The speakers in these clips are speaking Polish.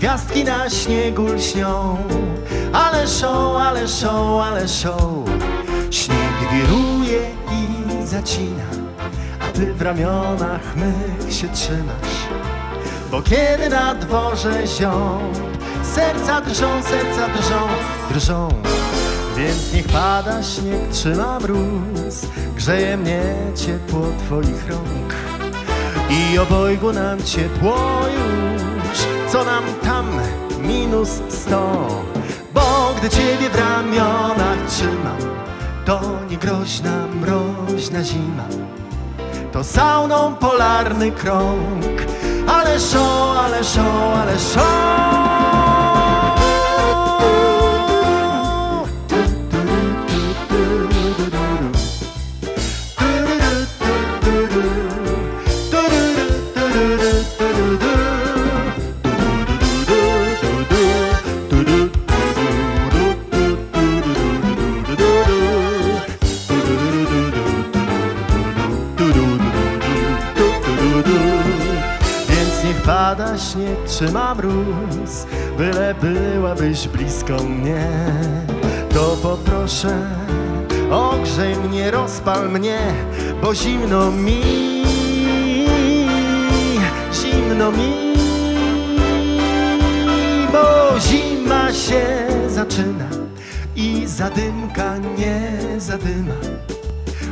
Gwiazdki na śniegu lśnią. Ale show, ale show, ale show. Śnieg wiruje i zacina A ty w ramionach mych się trzymasz. Bo kiedy na dworze ziąb Serca drżą, serca drżą, drżą. Więc niech pada śnieg, trzyma mróz Grzeje mnie ciepło twoich rąk. I obojgu nam ciepło już, co nam tam minus sto. Bo gdy ciebie w ramionach trzymam, to nie groźna, mroźna zima. To sauną polarny krąg, ale show, ale show, ale show. Niech pada śnieg, trzyma mróz Byle byłabyś blisko mnie. To poproszę, ogrzej mnie, rozpal mnie Bo zimno mi, zimno mi Bo zima się zaczyna I zadymka nie zadyma.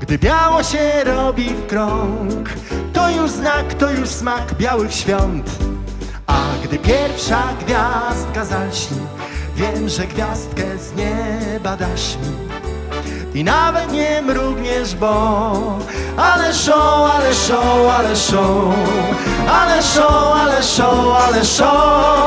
Gdy biało się robi w krąg, to już znak, to już smak białych świąt. A gdy pierwsza gwiazdka zaśni, wiem, że gwiazdkę z nieba dasz mi. I nawet nie mrugniesz, bo ale show, ale show, ale show, ale show, ale show, ale show.